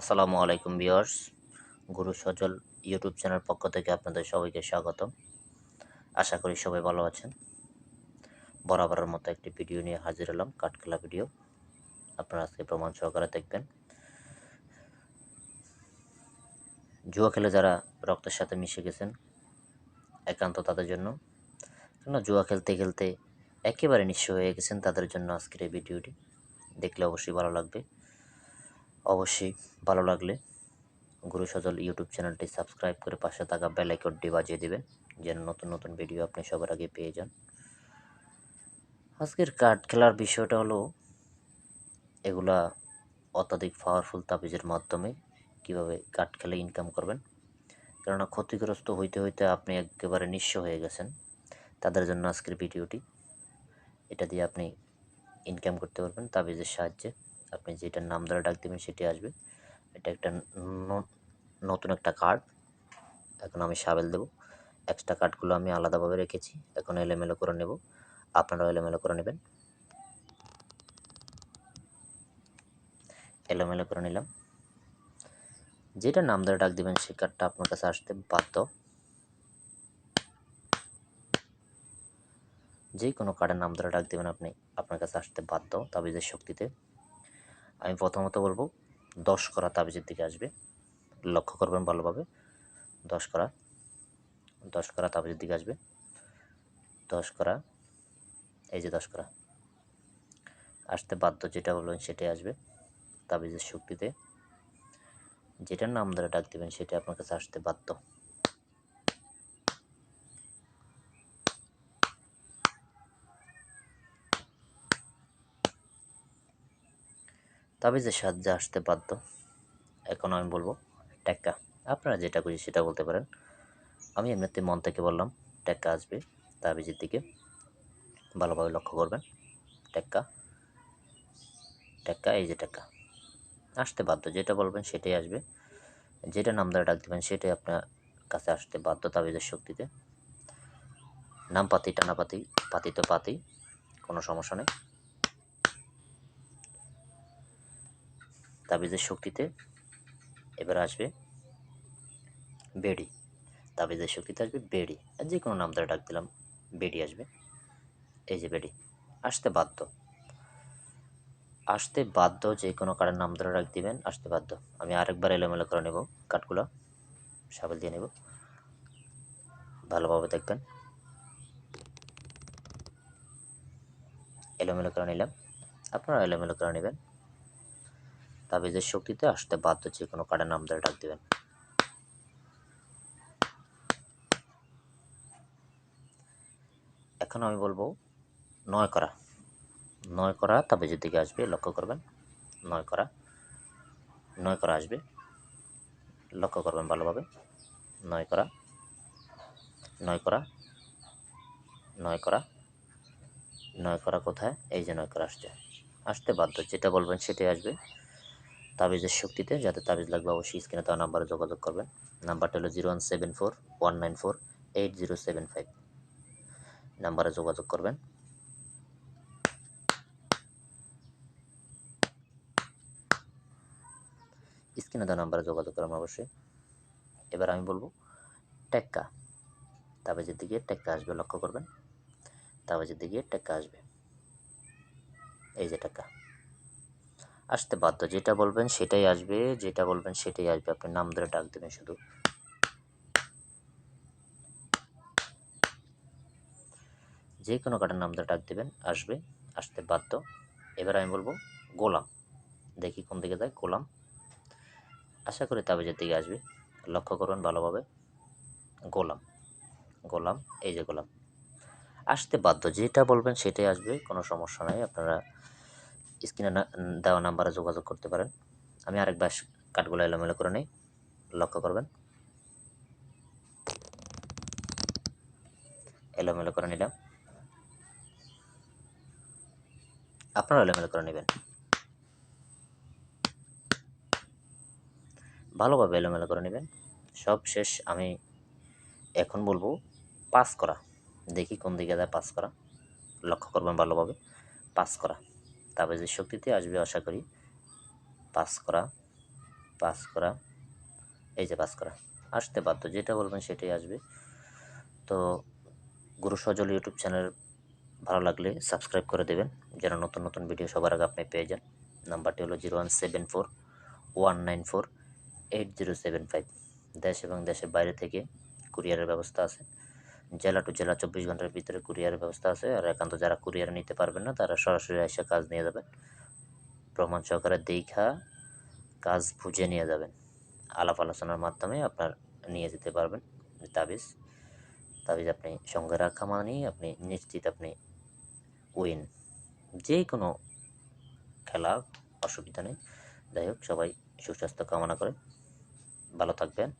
আসসালামু আলাইকুম ভিউয়ার্স, গুরু সজল YouTube channel পক্ষ থেকে আপনাদের সবাইকে স্বাগতম। আশা করি সবাই ভালো আছেন। বরাবরের মতো একটি ভিডিও নিয়ে হাজির হলাম, কাঠখেলা ভিডিও। আপনারা আজকে প্রমাণ সহকারে দেখবেন। জুয়া খেলে যারা রক্তের সাথে মিশে গেছেন, একান্ত তাদের জন্য। কেননা জুয়া খেলতে খেলতে একেবারে নিঃস্ব হয়ে গেছেন তাদের জন্য আজকের এই ভিডিওটি। দেখলে অবশ্যই ভালো লাগবে। অবশ্যই ভালো লাগলে গুরু সজল ইউটিউব চ্যানেলটি সাবস্ক্রাইব করে পাশে থাকা বেল আইকনটি বাজিয়ে দিবেন, যেন নতুন নতুন ভিডিও আপনি সবার আগে পেয়ে যান। আজকের কার্ড খেলার বিষয়টা হলো এগুলা অত্যাধিক পাওয়ারফুল তাবিজের মাধ্যমে কীভাবে কার্ড খেলে ইনকাম করবেন। কেননা ক্ষতিগ্রস্ত হইতে হইতে আপনি একেবারে নিঃস্ব হয়ে গেছেন তাদের জন্য আজকের ভিডিওটি। এটা দিয়ে আপনি ইনকাম করতে পারবেন তাবিজের সাহায্যে। আপনি যেটার নাম ধরে ডাক দেবেন সেটি আসবে। এটা একটা নতুন একটা কার্ড এখন আমি সাবেল দেব। এক্সট্রা কার্ডগুলো আমি আলাদাভাবে রেখেছি। এখন এলোমেলো করে নেব। আপনারাও এলোমেলো করে নেবেন। এলোমেলো করে নিলাম। যেটা নাম ধরে ডাক দিবেন সেই কার্ডটা আপনার কাছে আসতে বাধ্য। যে কোনো কার্ডের নাম ধরে ডাক দেবেন আপনি। আপনার কাছে আসতে বাধ্য তাবিজের শক্তিতে। আমি প্রথমত বলব, দশ করা তাবিজের দিকে আসবে। লক্ষ্য করবেন ভালোভাবে, দশ করা দশ করা তাবিজের দিকে আসবে। দশ করা, এই যে দশ করা। আসতে বাধ্য যেটা বলবেন সেটাই আসবে তাবিজের শক্তিতে। যেটার নাম ধরে ডাক দেবেন সেটা আপনার কাছে আসতে বাধ্য। তাবিজের সাহায্যে আসতে বাধ্য, এখন আমি বলব, টেক্কা। আপনারা যেটা খুশি সেটা বলতে পারেন। আমি এমনিতে মন থেকে বললাম, টেক্কা আসবে তাবিজের দিকে। ভালোভাবে লক্ষ্য করবেন, টেক্কা। টেক্কা, এই যে টেক্কা। আসতে বাধ্য, যেটা বলবেন সেটাই আসবে। যেটা নাম ধরে ডাক দেবেন সেটাই আপনার কাছে আসতে বাধ্য তাবিজের শক্তিতে। নাম পাতি, টানা পাতি পাতি তো পাতি, কোনো সমস্যা নেই। তাবিজের শক্তিতে এবার আসবে বেডি। তাবিজের শক্তিতে আসবে বেডি। আর যে কোনো নাম ধরে ডাক দিলাম, বেডি আসবে। এই যে বেডি, আসতে বাধ্য। আসতে বাধ্য যে কোনো কার্ডের নাম ধরে রাখ দিবেন, আসতে বাধ্য। আমি আরেকবার এলোমেলো করে নেব, কাঠগুলো সাবেল দিয়ে নেব। ভালোভাবে দেখবেন। এলোমেলো করে নিলাম। আপনারা এলোমেলো করে নেবেন। তাবিজের শক্তিতে আসতে বাধ্য, যে কোনো কার্ডের নাম ধরে ডাক দেবেন। এখন আমি বলব, নয় করা। নয় করা তাবিজের দিকে আসবে, লক্ষ্য করবেন। নয় করা। নয় করা আসবে। লক্ষ্য করবেন ভালোভাবে। নয় করা। নয় করা। নয় করা। নয় করা কোথায়? এই যে নয় করা আসছে। আসতে বাধ্য, যেটা বলবেন সেটাই আসবে। তাবিজের শক্তিতে, যাতে তাবিজ লাগবে অবশ্যই স্ক্রিনে তার নাম্বারে যোগাযোগ করবেন। নাম্বারটা হলো zero one seven four one nine four eight zero seven five. নাম্বারে যোগাযোগ করবেন। স্ক্রিনে দেওয়া নাম্বারে যোগাযোগ করবেন অবশ্যই। এবার আমি বলব, টেক্কা। তাবিজের দিকে টেক্কা আসবে, লক্ষ্য করবেন। তাবিজের দিকে টেক্কা আসবে। এই যে টেক্কা। আসতে বাধ্য। যেটা বলবেন সেটাই আসবে, যেটা বলবেন সেটাই আসবে। আপনি নাম ধরে ডাক দেবেন শুধু। যে কোনো কার্ডের নাম ধরে ডাক দেবেন, আসবে, আসতে বাধ্য। এবার আমি বলব গোলাম। দেখি কোন দিকে যায়, গোলাম। আশা করি তাবিজের দিকে আসবে। লক্ষ্য করবেন ভালোভাবে। গোলাম। গোলাম, এই যে গোলাম। আসতে বাধ্য। যেটা বলবেন সেটাই আসবে, কোনো সমস্যা নাই। আপনারা স্ক্রিনে দেওয়া নাম্বারে যোগাযোগ করতে পারেন। আমি আরেকবার কাঠগুলো এলোমেলো করে নিই। লক্ষ্য করবেন। এলোমেলো করে নিলাম। আপনারা এলোমেলো করে নেবেন। ভালোভাবে এলোমেলো করে নেবেন। সব শেষ। আমি এখন বলব, পাস করা। দেখি কোন দিকে যায় পাস করা। লক্ষ্য করবেন ভালোভাবে। পাস করা। তাবিজের শক্তিতে আসবে আশা করি। পাস করা পাস করা, এই যে পাস করা। আসতে বাধ্য, যেটা বলবেন সেটাই আসবে। তো গুরু সজল ইউটিউব চ্যানেল ভালো লাগলে সাবস্ক্রাইব করে দেবেন। যেন নতুন নতুন ভিডিও সবার আগে আপনি পেয়ে যান। নাম্বারটি হলো zero one seven four, one nine four, eight zero seven five. দেশ এবং দেশের বাইরে থেকে কুরিয়ারের ব্যবস্থা আছে। জেলা টু জেলা চব্বিশ ঘণ্টার ভিতরে কুরিয়ারের ব্যবস্থা আছে আর একান্ত যারা কুরিয়ার নিতে পারবেন না, তারা সরাসরি এসে কাজ নিয়ে যাবেন। প্রমাণ সহকারে দেখা, কাজ বুঝে নিয়ে যাবেন। আলাপ আলোচনার মাধ্যমে আপনার নিয়ে যেতে পারবেন তাবিজ। তাবিজ আপনি সঙ্গে রাখা মানেই আপনি নিশ্চিত আপনি উইন যে কোনো খেলা, অসুবিধা নেই। যাই হোক, সবাই সুস্বাস্থ্য কামনা করে। ভালো থাকবেন।